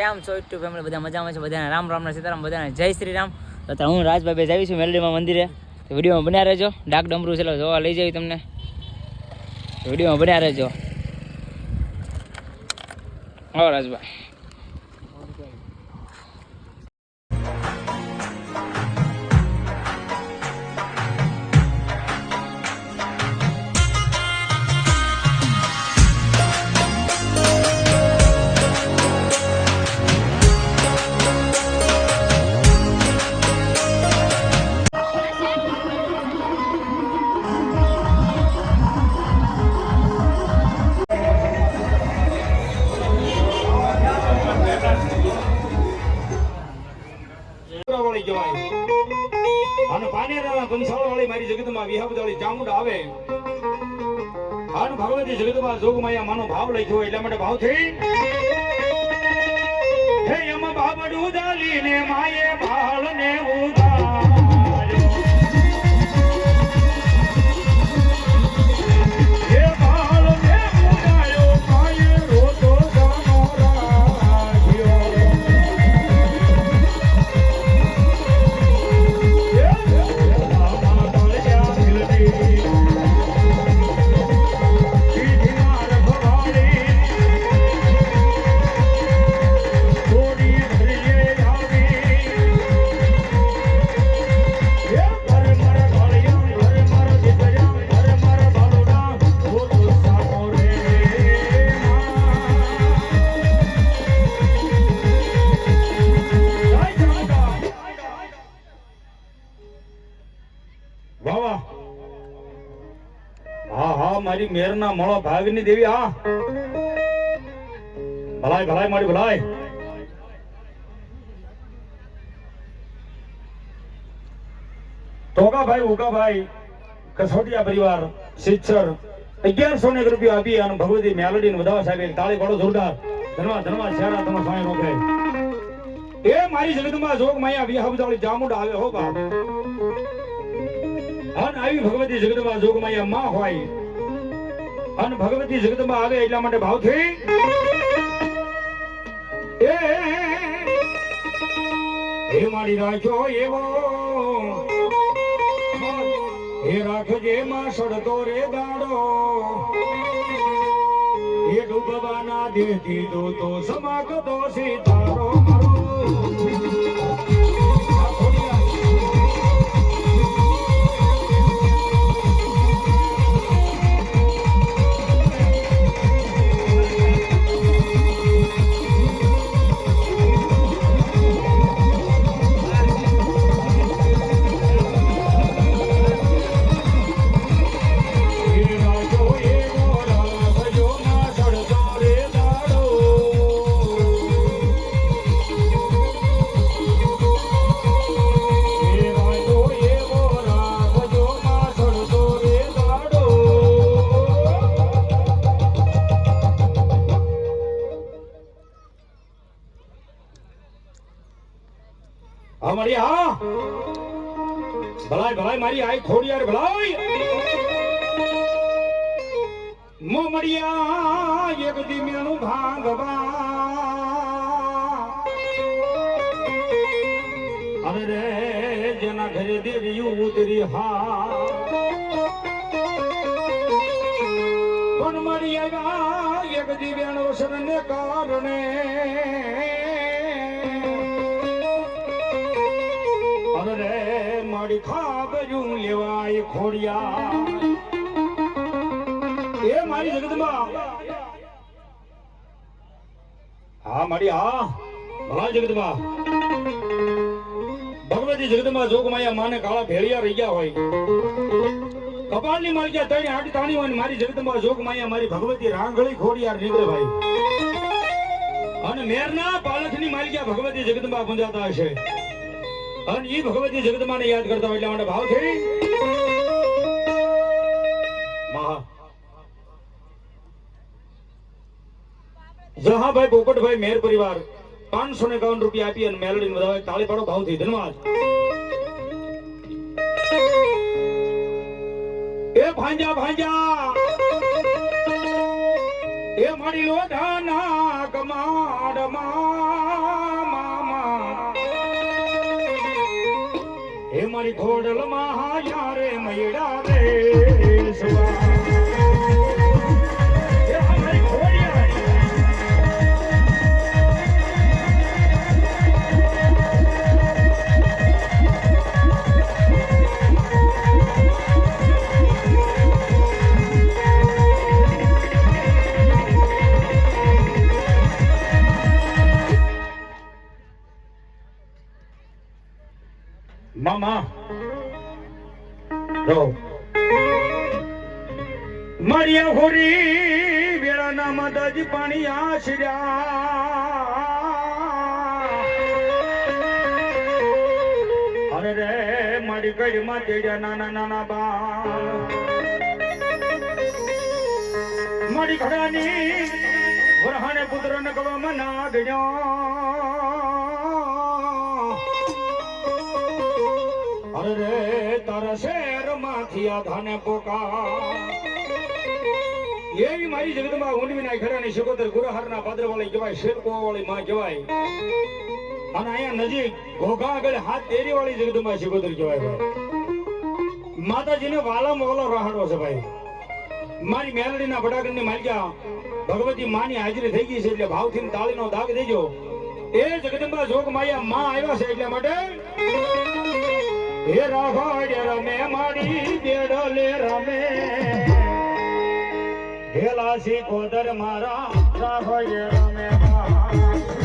કેમ છો YouTube family બધા મજામાં છે? બધાને રામ રામના સીતારામ, બધાને જય શ્રી રામ તો હું રાજભાઈ જાવી છું મેલડીમાં મંદિરે. વિડીયોમાં બન્યા રહેજો. ડાક ડમરું છે જોવા લઈ જાય તમને. વિડીયોમાં બન્યા રહેજો. હો રાજભાઈ. મારી વિહવદળી ચામુંડ આવે. આન ભગવતી જગતમાં જોગમાયા માનો ભાવ લખ્યો એટલા માટે ભાવ થઈ હે એમ બાબડું દાલીને માયે મેરના મળો, ભાગની દેવી આ ભલાય ભલાય, મારી ભલાય. ટોકાભાઈ ઉકાભાઈ કસોટિયા પરિવાર શિક્ષર અગિયારસો ને રૂપિયા આપી અને ભગવતી મેલડી વધાવા સાહેબ તાળી પાડો, જોરદાર. ધનવા ધનવા શેરા તમે સ્વામી રોકે એ મારી જગતમાં જોગ માયા વિહાબદાળી જામુડ આવે, હો બા અન આવી ભગવતી જગતમાં જોગમાયા માં હોય. અન ભગવતી જગતમાં આવે એટલા માટે ભાવથી? એ, હે મારી રાખ્યો એવો, હે રાખજે માં સડતો રે દાડો, એ ડૂબવાના દેતી દો તો સમાગતો સીતારો મોમડિયા એક દિમેણું ભાંગવા અરે રે, જેના ઘરે દેવી ઉતરી હા. પણ મળી આવ્યા એક દિવ્યાણો શરણને કારણે અરે મારી ખાબરું લેવાય ખોડિયા. મારી જગતમાં. હા, મારી, હા. ભલા જગતમાં. ભગવતી જગતમાં જોગમાયા માને કાળા ભેળિયા રહી ગયા હોય. કપાળની માલિકા તારી આડી તાણી હોય મારી જગતમાં જોગમાયા મારી ભગવતી રાંગળી ખોડિયાર નીકળે ભાઈ. અને મેરના પાલખની માલિકા ભગવતી જગતમાં ગુંજાતા હશે. અને ઈ ભગવતી જગતમાં યાદ કરતા હોય એટલા માટે ભાવ થઈ જહાભાઈ પોપટભાઈ મેર પરિવાર પાંચસો ને એકાવન રૂપિયા આપી અને મેલડી બધા તાળી પાડો ભાવ થઈ ધન્યવાદ. એ ભાંજા ભાંજા. એ મારી લોઢાના કમાડમાં મામા. એ મારી ખોડલમાં હાયા રે મયડા રે. મારી ઘડાની વરહાને પુત્ર નગવામાં ના ગયો અરે રે, તારા શહેરમાંથી આ ધાને પોકા એવી મારી જગતમાં ઊંડવી ના ખરાની શિકોતર ગુરહારના પાદર વાળી કહેવાય શેરકો વાળી માં કહેવાય. અને અહીંયા નજીક ઘોઘા આગળ હાથ તેરી વાળી જગતમાં શિકોતર કહેવાય માતાજીને વાલા મોલો રહાડો છે ભાઈ. મારી મેલડીના ભડાગણની માલિકા ભગવતી માની હાજરી થઈ ગઈ છે એટલે ભાવથી તાળીનો દાગ દેજો. એ જગદંબા જોગ માયા માં આવ્યા છે એટલા માટે હે રાઘડ રમે મારી બેડલે રમે. હેલાસી કોદર મારા રાઘડ રમે જય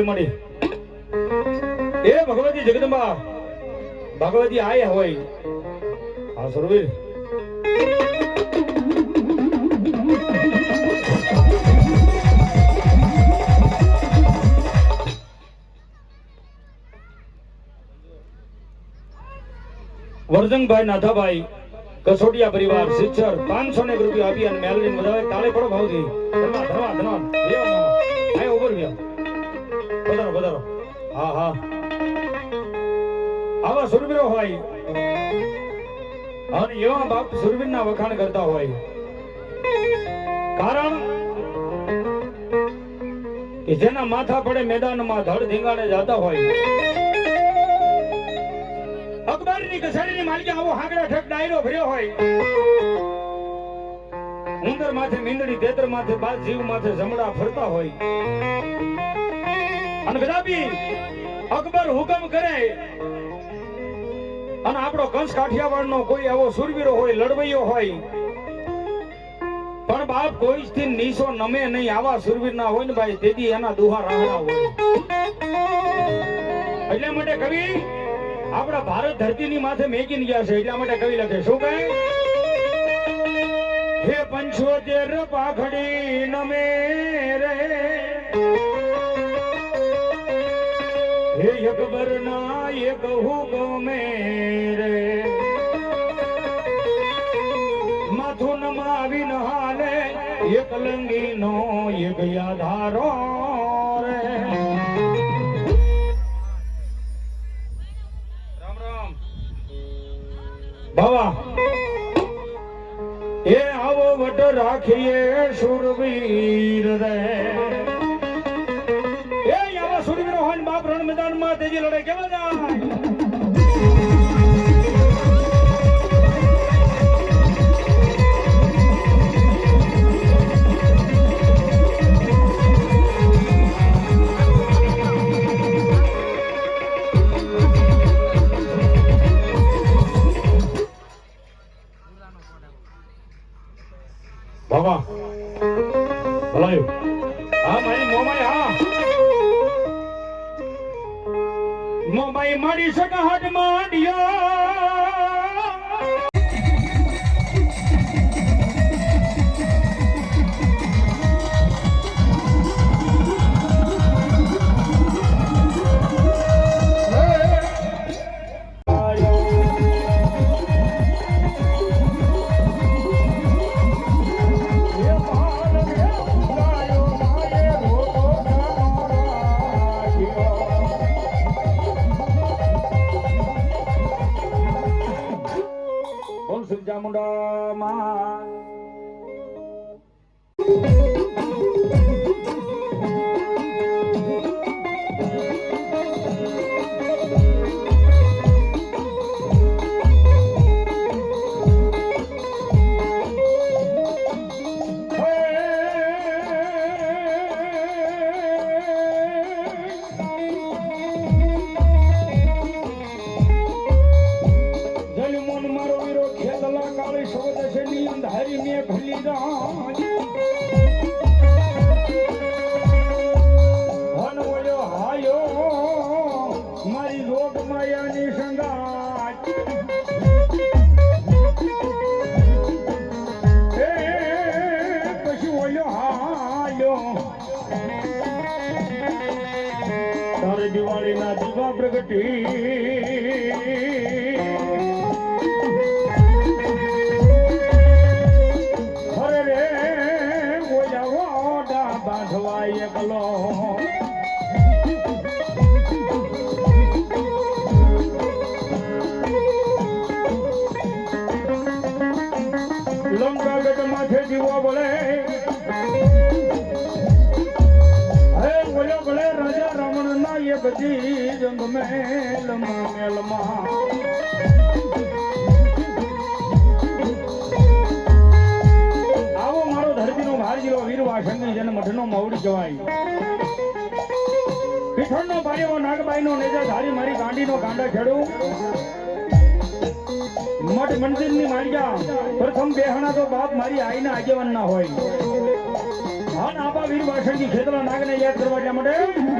મળી એ ભગવતી જગદંબા. ભગવતી આય હોય. હા, સુરવીર. વર્ધનભાઈ નાથાભાઈ, કસોટિયા પરિવાર શિક્ષર પાંચસો ને રૂપિયા આપી અને મેલડીને વધારે તાળે પડો ભાવથી. ધન્યવાદ ધન્યવાદ પધારો પધારો હા હા. આવા સુરવીરો હોય. અને એવા બાપ સુરવીરના વખાણ કરતા હોય. કારણ કે જેના માથા પડે મેદાનમાં ધડ ધીંગાડે જતા હોય. અકબરની કસરીની માલિકા આવો હાંગડા ઠક ડાયરો ભર્યો હોય. ઉંદર માથે મીંદડી તેતર માથે બાદ જીવ માથે જમડા ફરતા હોય. અને કદાપી અકબર હુકમ કરે. અને આપણો કંસ કાઠિયાવાડ નો કોઈ એવો સુરવીરો હોય, લડવૈયો હોય, પણ બાપ કોઈ થી નીસો નમે નહીં આવા સુરવીર ના હોય ને ભાઈ, તેથી એના દુહા રાહડા હોય. એટલા માટે કવિ, આપણા ભારત ધરતીની માથે મેકીને ગયા છે, એટલા માટે કવિ લખે. શું કહે? હે પંચોતેર પાખડી નમે રે અકબર એ બહુ ગમે રે. માથું નમાવી ન હાલે એક લંગી નો એક યાધારો રે. રામ રામ. બાવા. એ આવો વટ રાખીએ સુરવીર રે. બાપ રણ મેદાનમાં મારી સગા દીવા આવો મારો ધરતીનો ભારજીલો વીર વાસંગી જેને મઠનો મવડી કહેવાય પીઠણનો ભાઈઓ નાગબાઈનો નેજા ધારી મારી ગાંડીનો ગાંડા છેડું મઠ મંદિરની માળિયા પ્રથમ બેહણા તો બાપ મારી આઈના આગેવાન ના હોય હા આપા વીર વાસંગી ખેતરા નાગને યાદ કરવા માટે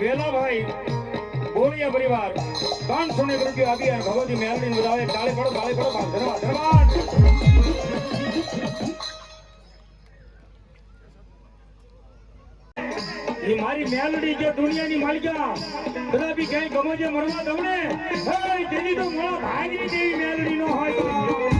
દેવસીભાઈ વેલાભાઈ, બોલિયા પરિવાર પાંચસો ને રૂપિયા આપી અને ભગવતી મેલડી બધાએ તાળી પડો તાળી પડો ધન્યવાદ ધન્યવાદ મારી મેલડી છે દુનિયાની માલિકા કદાપી ક્યાંય ગમે છે, મરવા તમને તેની તો મોળા ભાગની જેવી મેલડી નો હોય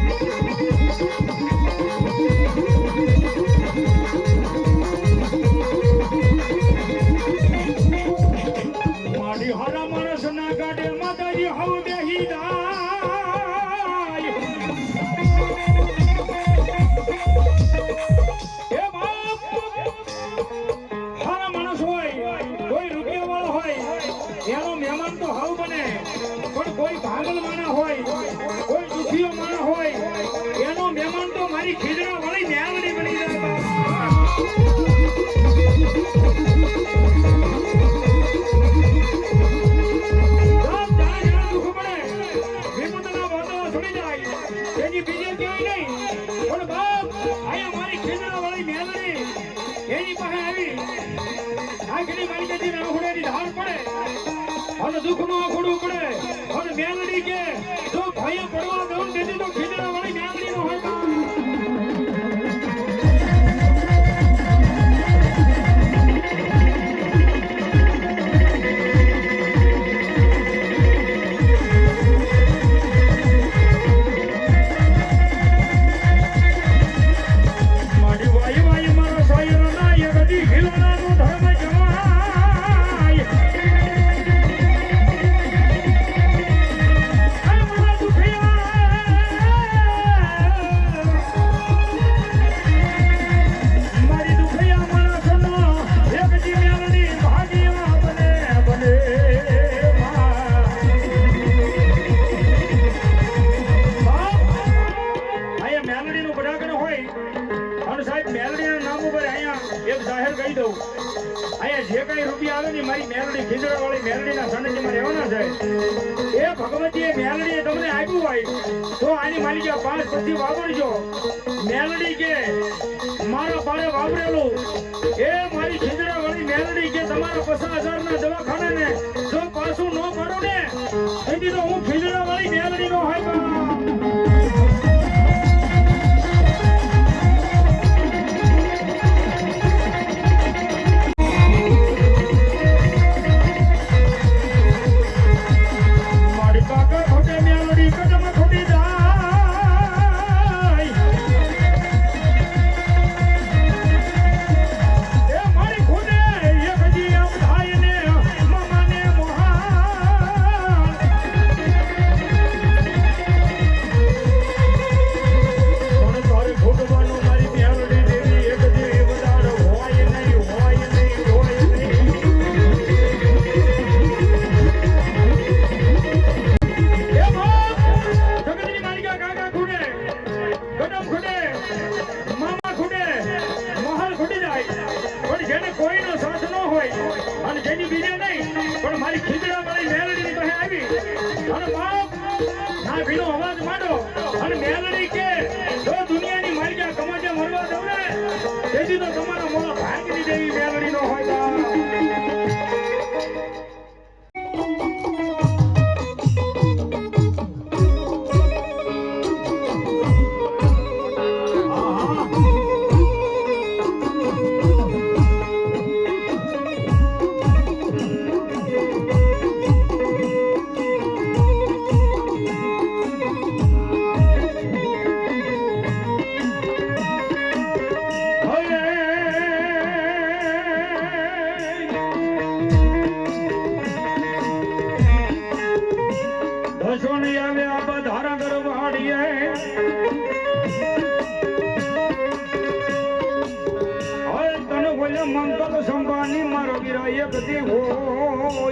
હોય એનો મહેમાન તો હવ બને પણ કોઈ ભાગલ માણા હોય કોઈ દુખીઓ માણા હોય એનો મહેમાન તો મારી ખીજડા વાળી ન્યાવડી બની જાય. એની પાસે ક્યાંય નહીં. પણ બાપ, દુઃખનું આખુડું પડે. અને મેલડી કે, જો ભાઈએ પડવા દઉં ને તો મેલડી ખીજડા વાળી મેલડીના સાનિધ્યમાં રહેવાના છે એ ભગવતીએ મેલડીએ તમને આપ્યું હોય, તો આની માલિકા પાંચ પછી વાપરજો. મેલડી કે, મારા બારે વાપરેલું. એ મારી ખીજડા વાળી મેલડી કે, તમારા પચાસ હજાર ના દવાખાને ને જો પાછું ન પાડો ને એથી તો હું ખીજડા વાળી મેલડી નો હોય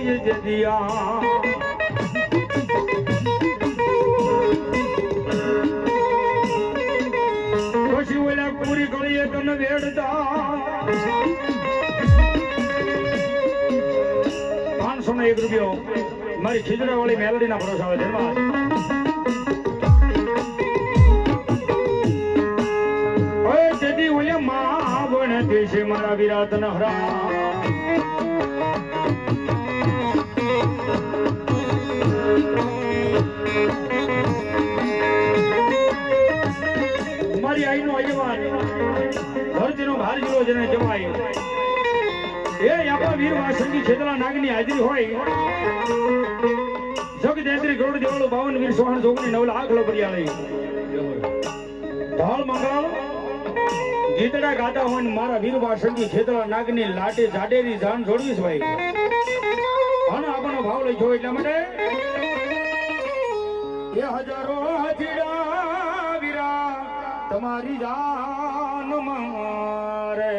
હોય જે દિયા પછી ઓલા પૂરી ગળીએ તને વેડતા પાંચસો ને એક રૂપિયો મારી ખીજડા વાળી મેલડી ના ભરોસા આવે ધન્યવાદ તેથી ઓલે માં વણ દેશે મારા વિરાટ નહરા. મારી જેને જમાય. એ યાપા વીર વાસંગી છેતલા નાગની હાજરી હોય. જગ જયંત્રી ગરુડ દેવાળું બાવન વીર સોહણ જોગની નવલા આખલો પર્યાળી ઢાળ મંગળ ગીતડા ગાતા હોય મારા વીર વાસંગી છેતલા નાગની લાટે જાડેરી જાન જોડવીશ ભાઈ. અને આપણો ભાવ લખ્યો એટલા માટે. હજારો વીરા તમારી જાન મારે.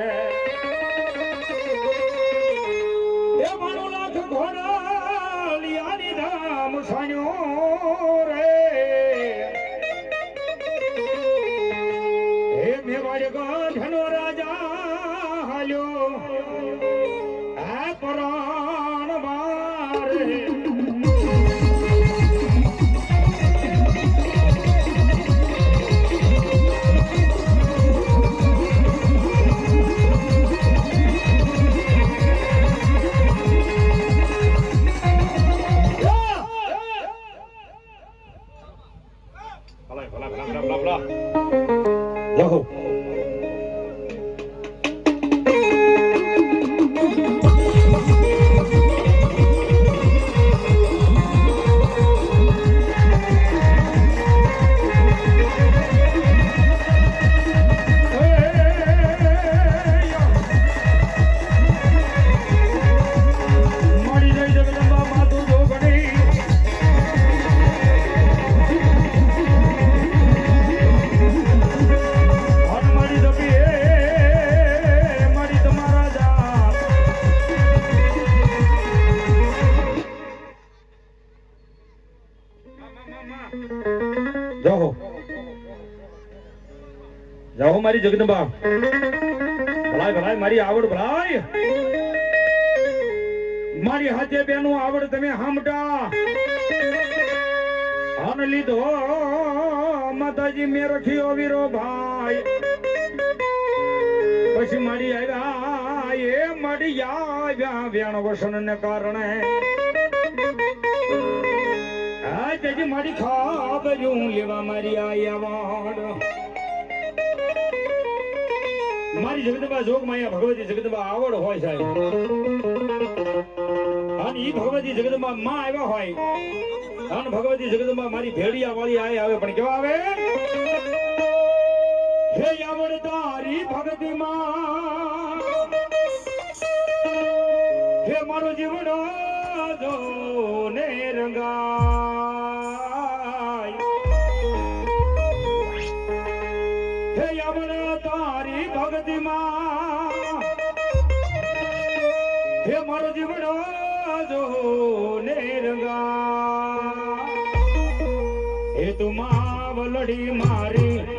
એ મારો લાખ ઘોડા લિયાની ધામ સાન્યો રે રાજા હાલ્યો. આ પરાણ મારે. મારી જગદંબા. ભલાય ભલાય, મારી આવડ, ભલાય. મારી હાથે બેનું આવડ, તમે હામટા. આન લીધો, માતાજી, મેં રખ્યો વીરો ભાઈ. પછી મારી આવ્યા, એ મારી આવ્યા, વ્યાણ વસન ને કારણે મારી ખાબર્યું લેવા મારી આયા મારી જગદંબા જોગ માયા ભગવતી જગદંબા આવડ હોય સાહેબ. અને ઈ ભગવતી જગદંબા માં આવ્યા હોય. અને ભગવતી જગદંબા મારી ભેડિયા વાળી આય આવે. પણ કેવા આવે? હે આવડ તારી ભગતી માં. હે મારો જીવડો જો ને રંગા હે તું માવલડી મારી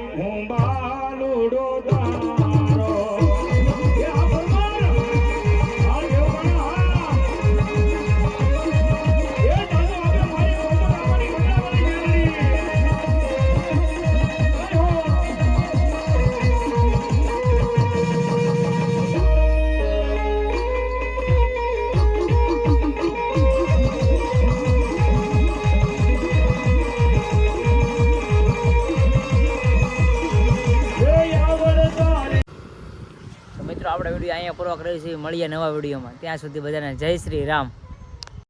પૂરો કરીશું મળીએ નવા વિડીયોમાં. ત્યાં સુધી બધાને જય શ્રી રામ.